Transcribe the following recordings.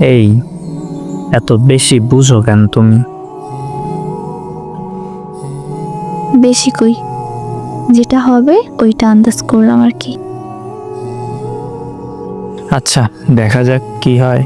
এই এত বেশি বুঝো কেন তুমি? বেশি কই? যেটা হবে ওইটা আন্দাজ করলাম আর কি। আচ্ছা দেখা যাক কি হয়।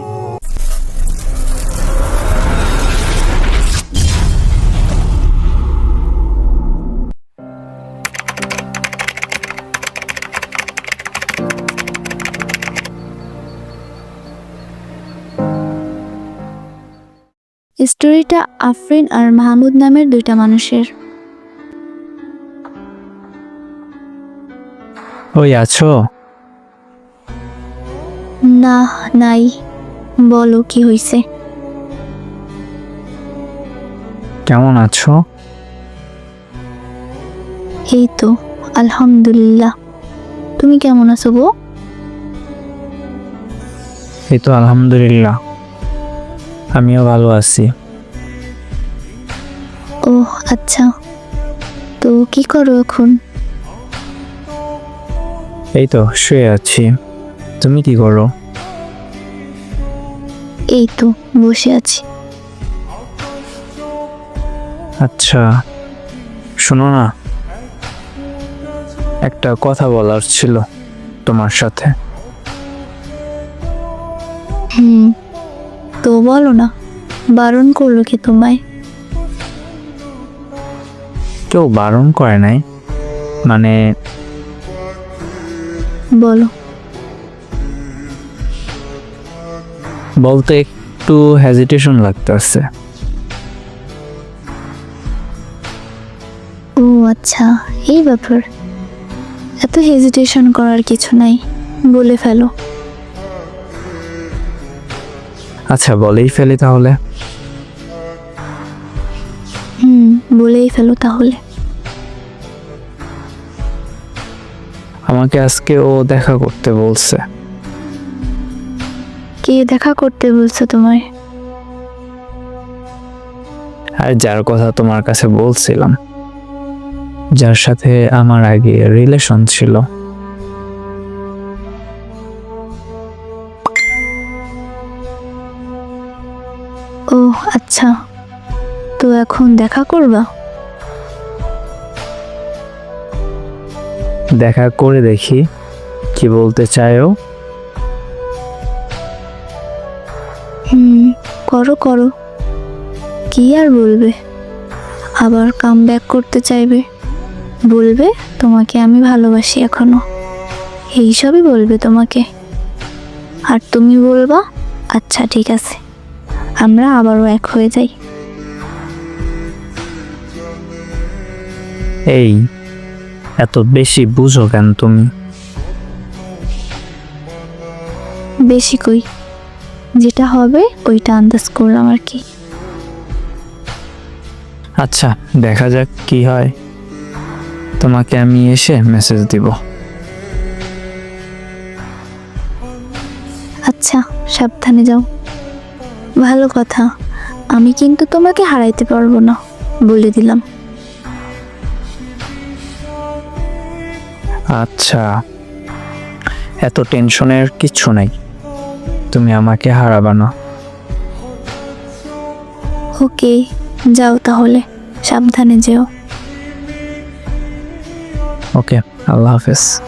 স্টোরিটা আফরিন আর মাহমুদ নামের দুইটা মানুষের। ওই আছো? না নাই। বলো কি হয়েছে কেমন আছো? এই তো আলহামদুলিল্লাহ। তুমি কেমন আছো গো? এই তো আলহামদুলিল্লাহ। আমিও ভালো আছি। ও আচ্ছা। তো কি করো এখন? এই তো শুয়ে আছি। তুমি কি করো? এই তো বসে আছি। আচ্ছা শোনো না। একটা কথা বলার ছিল তোমার সাথে। হুম। তো বলো না বারণ করল কি তোমায়? কেউ বারণ করে নাই মানে বলো। বলতে একটু হেজিটেশন লাগতেছে। ও আচ্ছা এই ব্যাপার। এত হেজিটেশন করার কিছু নাই বলে ফেলো। আচ্ছা বলেই ফেলি তাহলে। হুম বলেই ফেলো তাহলে। আমাকে আজকে ও দেখা করতে বলছে। কে দেখা করতে বলছো তোমায়? আর যার কথা তোমার কাছে বলছিলাম যার সাথে আমার আগে রিলেশন ছিল। আচ্ছা তো এখন দেখা করবা? দেখা করে দেখি কি বলতে চায়ও। হুম করো করো। কি আর বলবে? আবার কাম ব্যাক করতে চাইবে। বলবে তোমাকে আমি ভালোবাসি এখনও। এইসবই বলবে তোমাকে। আর তুমি বলবা আচ্ছা ঠিক আছে। আমরা আবারও এক হয়ে যাই। এই এত বেশি বুঝো কেন তুমি? বেশি কই যেটা হবে ওইটা আন্দাজ করলাম আর কি। আচ্ছা দেখা যাক কি হয়। তোমাকে আমি এসে মেসেজ দিব। আচ্ছা সাবধানে যাও। ভালো কথা। আমি কিন্তু তোমাকে হারাইতে পারব না বলে দিলাম। আচ্ছা এত টেনশনের কিচ্ছু নাই। তুমি আমাকে হারাবা না। ওকে যাও তাহলে সাবধানে যেও। ওকে আল্লাহ হাফেজ।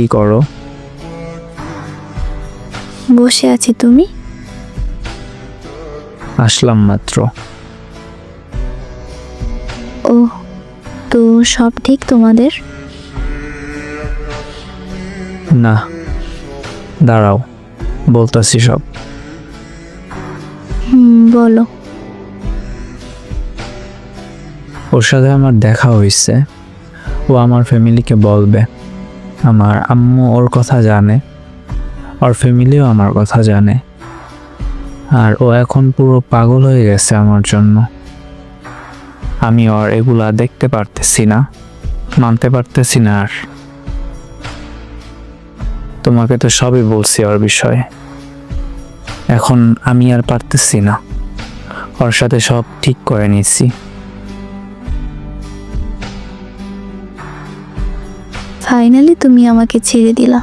কি করো? বসে আছি তুমি? আসলাম মাত্র। ও তো সব ঠিক তোমাদের? না দাঁড়াও বলতাছি সব। হুম বলো। ওর সাথে আমার দেখা হয়েছে। ও আমার ফ্যামিলিকে বলবে। আমার আম্মু ওর কথা জানে। ওর ফ্যামিলিও আমার কথা জানে। আর ও এখন পুরো পাগল হয়ে গেছে আমার জন্য। আমি ওর এগুলা দেখতে পারতেছি না, মানতে পারতেছি না আর। তোমাকে তো সবই বলছি ওর বিষয়ে। এখন আমি আর পারতেছি না। ওর সাথে সব ঠিক করে নিয়েছি। ফাইনালি তুমি আমাকে ছেড়ে দিলা।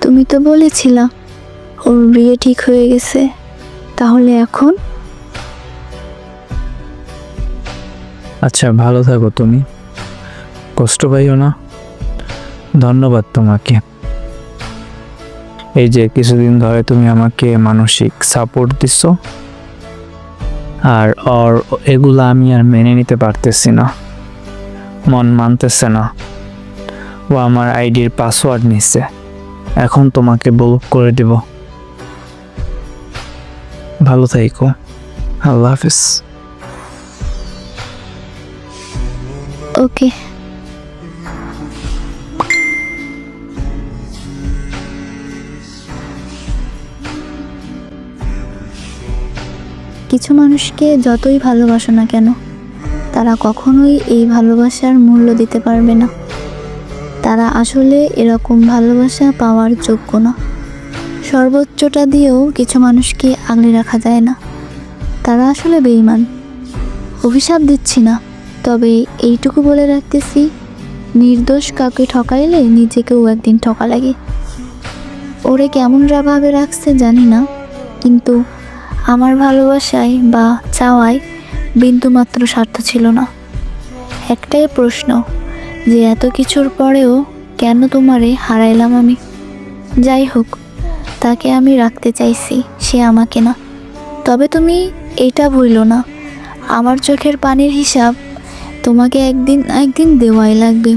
তুমি তো বলেছিলা, ওর বিয়ে ঠিক হয়ে গেছে, তাহলে এখন? আচ্ছা ভালো থাকো তুমি। কষ্ট পাইও না। ধন্যবাদ তোমাকে। এই যে, কিছুদিন ধরে তুমি আমাকে মানসিক সাপোর্ট দিচ্ছ আর ওর এগুলো আমি আর মেনে নিতে পারতেছি না। মন মানতেছে না। ও আমার আইডির পাসওয়ার্ড নিচ্ছে এখন তোমাকে ব্লক করে দেব। ভালো থাইকো আল্লাহ হাফিজ। ওকে কিছু মানুষকে যতই ভালোবাসো না কেন, তারা কখনোই এই ভালোবাসার মূল্য দিতে পারবে না। তারা আসলে এরকম ভালোবাসা পাওয়ার যোগ্য না। সর্বোচ্চটা দিয়েও কিছু মানুষকে আগলে রাখা যায় না। তারা আসলে বেইমান অভিশাপ দিচ্ছি না, তবে এইটুকু বলে রাখতেছি, নির্দোষ কাউকে ঠকাইলে নিজেকেও একদিন ঠকা লাগে। ওরে কেমন রাভাবে রাখছে জানি না, কিন্তু আমার ভালোবাসায় বা চাওয়ায় বিন্দুমাত্র স্বার্থ ছিল না। একটাই প্রশ্ন, যে এত কিছুর পরেও কেন তোমারে হারাইলাম আমি? যাই হোক, তাকে আমি রাখতে চাইছি, সে আমাকে না। তবে তুমি এটা ভুলো না, আমার চোখের পানির হিসাব তোমাকে একদিন একদিন দেওয়াই লাগবে।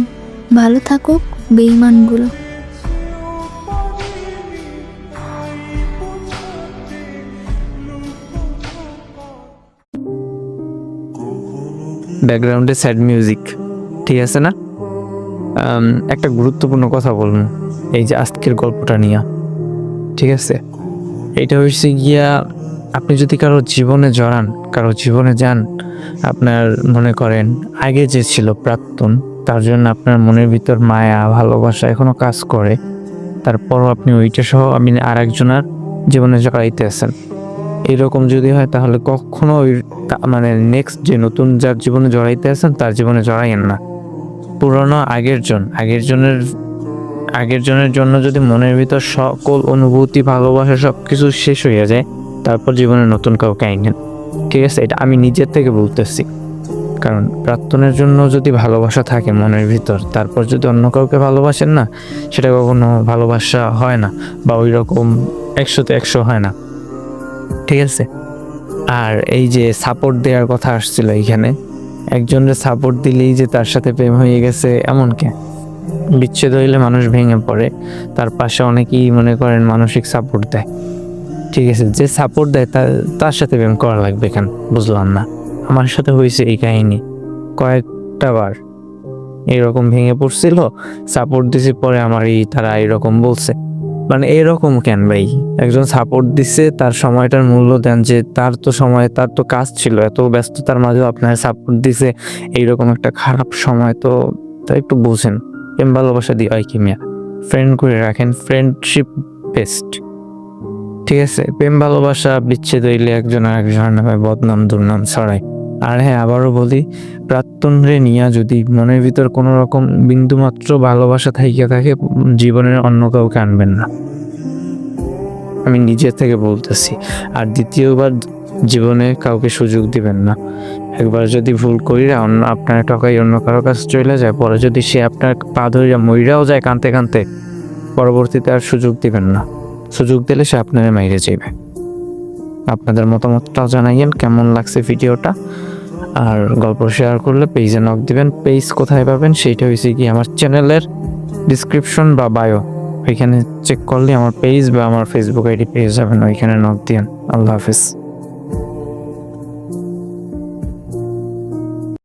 ভালো থাকুক বেইমানগুলো ব্যাকগ্রাউন্ডে স্যাড মিউজিক, ঠিক আছে না? একটা গুরুত্বপূর্ণ কথা বলুন, এই যে আজকের গল্পটা নিয়ে, ঠিক আছে? এটা হচ্ছে গিয়া, আপনি যদি কারও জীবনে জড়ান, কারও জীবনে যান, আপনার মনে করেন, আগে যে ছিল প্রাক্তন, তার জন্য আপনার মনের ভিতর মায়া, ভালোবাসা এখনও কাজ করে, তারপরও আপনি ওইটা সহ, আপনি আর একজনের জীবনে জড়াইতে আছেন। এরকম যদি হয়, তাহলে কখনো ওই মানে নেক্সট যে নতুন যার জীবনে জড়াইতে আছেন, তার জীবনে জড়াইয়েন না। পুরনো আগের জন, আগের জনের আগের জনের জন্য যদি মনের ভিতর সকল অনুভূতি, ভালোবাসা সব কিছু শেষ হয়ে যায়, তারপর জীবনে নতুন কাউকে আইনেন। ঠিক আছে, এটা আমি নিজের থেকে বলতেছি। কারণ প্রাক্তনের জন্য যদি ভালোবাসা থাকে মনের ভিতর, তারপর যদি অন্য কাউকে ভালোবাসেন না, সেটা কখনো ভালোবাসা হয় না, বা ওই রকম একশোতে একশো হয় না। ঠিক আছে? আর এই যে সাপোর্ট দেওয়ার কথা আসছিল এইখানে একজনের সাপোর্ট দিলেই যে তার সাথে প্রেম হয়ে গেছে এমন কে? বিচ্ছেদ হইলে মানুষ ভেঙে পড়ে, তার পাশে অনেকেই মনে করেন মানসিক সাপোর্ট দেয়। ঠিক আছে, যে সাপোর্ট দেয় তার তার সাথে প্রেম করা লাগবে কেন? বুঝলাম না। আমার সাথে হয়েছে এই কাহিনী। কয়েকটা বার এরকম ভেঙে পড়ছিল সাপোর্ট দিছি পরে আমার এই তারা এরকম বলছে। মানে এরকম কেন ভাই? একজন সাপোর্ট দিচ্ছে তার সময়টার মূল্য দেন যে তার তো সময়, তার তো কাজ ছিল, এত ব্যস্ততার মাঝেও আপনার সাপোর্ট দিছে, এইরকম একটা খারাপ সময় তো তা একটু বুঝেন। প্রেম ভালোবাসা দিয়ে হয় কি মিয়া? ফ্রেন্ড করে রাখেন ফ্রেন্ডশিপ বেস্ট ঠিক আছে? প্রেম ভালোবাসা, বিচ্ছেদ হইলে একজন আর একজনের নামে বদনাম, দুর্নাম ছড়ায়। আর হ্যাঁ আবারও বলি, প্রাক্তন রে নিয়া যদি মনের ভিতর কোনো রকম বিন্দুমাত্র ভালোবাসা থাইকা থাকে, জীবনের অন্য কাউকে আনবেন না। আমি নিজের থেকে বলতেছি, আর দ্বিতীয়বার জীবনে কাউকে সুযোগ দিবেন না। একবার যদি ভুল করিরা অন্য আপনার টাকাই অন্য কারও কাছে চলে যায়, পরে যদি সে আপনার পা ধরিয়া মইরাও যায় কানতে কানতে, পরবর্তীতে আর সুযোগ দিবেন না। সুযোগ দিলে সে আপনার মাইরে যাবে আপনাদের মতামতটাও জানাইয়েন, কেমন লাগছে ভিডিওটা? আর গল্প শেয়ার করলে পেজে নক দিবেন। পেজ কোথায় পাবেন সেইটা হয়েছে কি আমার চ্যানেলের ডিসক্রিপশন বা বায়ো ওইখানে চেক করলে আমার পেজ বা আমার ফেসবুক আইডি পেয়ে যাবেন। ওইখানে নক দিয়েন। আল্লাহ হাফিজ।